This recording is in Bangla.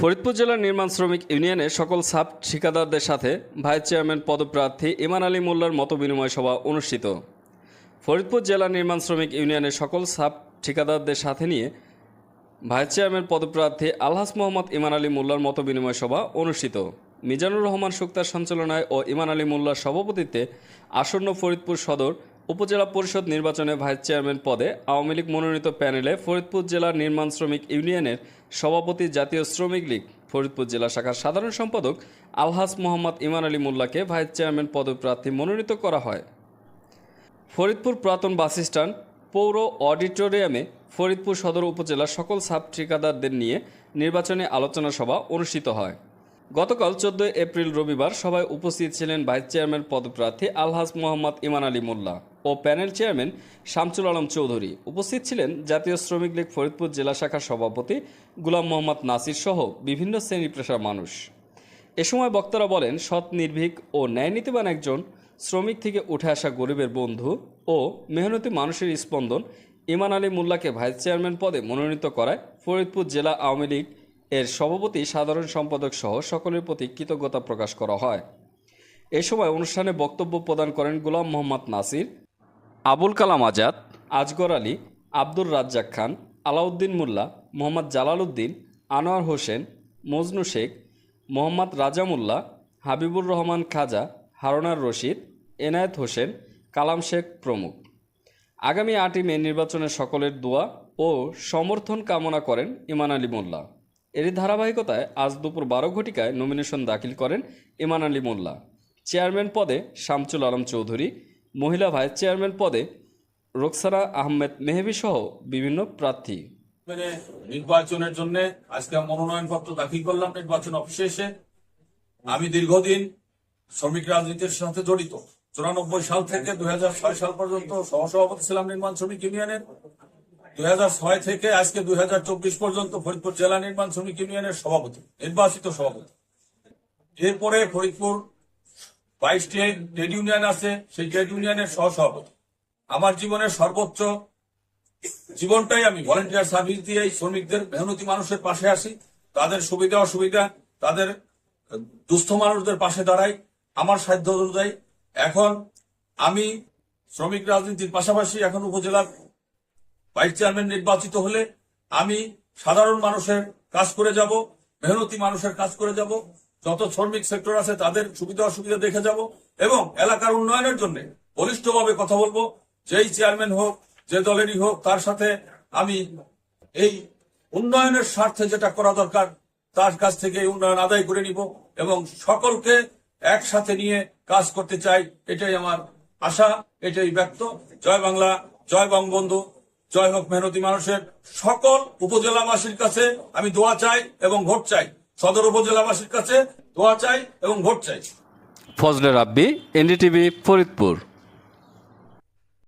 ফরিদপুর জেলার নির্মাণ শ্রমিক ইউনিয়নের সকল সাব ঠিকাদারদের সাথে ভাইস চেয়ারম্যান পদপ্রার্থী ইমান আলী মোল্লার মত বিনিময় সভা অনুষ্ঠিত। ফরিদপুর জেলা নির্মাণ শ্রমিক ইউনিয়নের সকল সাব ঠিকাদারদের সাথে নিয়ে ভাইস চেয়ারম্যান পদপ্রার্থী আলহাস মোহাম্মদ ইমান আলী মোল্লার মত বিনিময় সভা অনুষ্ঠিত। মিজানুর রহমান সুক্তার সঞ্চালনায় ও ইমান আলী মোল্লার সভাপতিত্বে আসন্ন ফরিদপুর সদর উপজেলা পরিষদ নির্বাচনে ভাইস চেয়ারম্যান পদে আওয়ামী লীগ মনোনীত প্যানেলে ফরিদপুর জেলার নির্মাণ শ্রমিক ইউনিয়নের সভাপতি জাতীয় শ্রমিক লীগ, ফরিদপুর জেলা শাখার সাধারণ সম্পাদক আলহাস মোহাম্মদ ইমান আলী মোল্লাকে ভাইস চেয়ারম্যান পদপ্রার্থী মনোনীত করা হয়। ফরিদপুর পুরাতন বাস স্ট্যান্ড, পৌর অডিটোরিয়ামে ফরিদপুর সদর উপজেলার সকল সাব ঠিকাদারদের নিয়ে নির্বাচনী আলোচনা সভা অনুষ্ঠিত হয়। গতকাল চোদ্দই এপ্রিল রবিবার সভায় উপস্থিত ছিলেন ভাইস চেয়ারম্যান পদপ্রার্থী আলহাজ মোহাম্মদ ইমান আলী মোল্লা ও প্যানেল চেয়ারম্যান শামসুল আলম চৌধুরী। উপস্থিত ছিলেন জাতীয় শ্রমিক লীগ ফরিদপুর জেলা শাখার সভাপতি গুলাম মোহাম্মদ নাসির সহ বিভিন্ন শ্রেণি পেশার মানুষ। এ সময় বক্তারা বলেন, সৎ, নির্ভীক ও ন্যায়নীতিবান একজন শ্রমিক থেকে উঠে আসা গরিবের বন্ধু ও মেহনতি মানুষের স্পন্দন ইমান আলী মোল্লাকে ভাইস চেয়ারম্যান পদে মনোনীত করায় ফরিদপুর জেলা আওয়ামী লীগ এর সভাপতি সাধারণ সম্পাদক সহ সকলের প্রতি কৃতজ্ঞতা প্রকাশ করা হয়। এ সময় অনুষ্ঠানে বক্তব্য প্রদান করেন গোলাম মোহাম্মদ নাসির, আবুল কালাম আজাদ, আজগর আলী, আব্দুর রাজ্জাক খান, আলাউদ্দিন মোল্লা, মোহাম্মদ জালাল উদ্দিন আনোয়ার হোসেন, মজনু শেখ, মোহাম্মদ রাজা মোল্লা, হাবিবুর রহমান খাজা, হারুনার রশিদ, এনায়েত হোসেন, কালাম শেখ প্রমুখ। আগামী আটই মে নির্বাচনে সকলের দোয়া ও সমর্থন কামনা করেন ইমান আলী মোল্লা। এরই ধারাবাহিকতায় আজ দুপুর বারো ঘটিকায় নমিনেশন দাখিল করেন ইমান আলী মোল্লা। চেয়ারম্যান পদে শামচুল আলম চৌধুরী, মহিলা ভাইস চেয়ারম্যান পদে রোকসানা আহমেদ মেহেবি সহ বিভিন্ন প্রার্থী। মানে নির্বাচনের জন্য আজকে মনোনয়ন পত্র দাখিল করলাম নির্বাচন অফিসে। এসে আমি দীর্ঘদিন শ্রমিক রাজনীতির সাথে জড়িত। চুরানব্বই সাল থেকে দুই হাজার ছয় সাল পর্যন্ত সহসভাপতি ছিলাম নির্মাণ শ্রমিক ইউনিয়নের। ছয় থেকে আজকে দুই হাজার চব্বিশ পর্যন্ত ফরিদপুর জেলা নির্মাণ শ্রমিক ইউনিয়নের সভাপতি, নির্বাচিত সভাপতি। এরপরে ফরিদপুর বাইশটি ট্রেড ইউনিয়ন আছে, সেই ট্রেড ইউনিয়নের সহসভাপতি। আমার জীবনের সর্বোচ্চ জীবনটাই আমি ভলেন্টিয়ার সার্ভিস দিয়ে শ্রমিকদের, মেহনতি মানুষের পাশে আসি, তাদের সুবিধা, অসুবিধা, তাদের দুস্থ মানুষদের পাশে দাঁড়াই, আমার সাধ্য অনুযায়ী। এখন আমি শ্রমিক রাজনীতির পাশাপাশি এখন উপজেলার ভাইস চেয়ারম্যান নির্বাচিত হলে আমি সাধারণ মানুষের কাজ করে যাব, মেহনতি মানুষের কাজ করে যাব, যত শ্রমিক সেক্টর আছে তাদের সুবিধা অসুবিধা দেখে যাব এবং এলাকার উন্নয়নের জন্য বলিষ্ঠভাবে কথা বলব। যেই চেয়ারম্যান হোক, যে দলেরই হোক, তার সাথে আমি এই উন্নয়নের স্বার্থে যেটা করা দরকার, তার কাছ থেকে উন্নয়ন আদায় করে নিব এবং সকলকে একসাথে নিয়ে কাজ করতে চাই, এটাই আমার আশা, এটাই ব্যক্ত। জয় বাংলা, জয় বঙ্গবন্ধু। জয় হোক মেহনতি মানুষের। সকল উপজেলাবাসীর কাছে আমি দোয়া চাই এবং ভোট চাই। সদর উপজেলাবাসীর কাছে দোয়া চাই এবং ভোট চাই। ফজলে রাব্বি, এনডিটিভি, ফরিদপুর।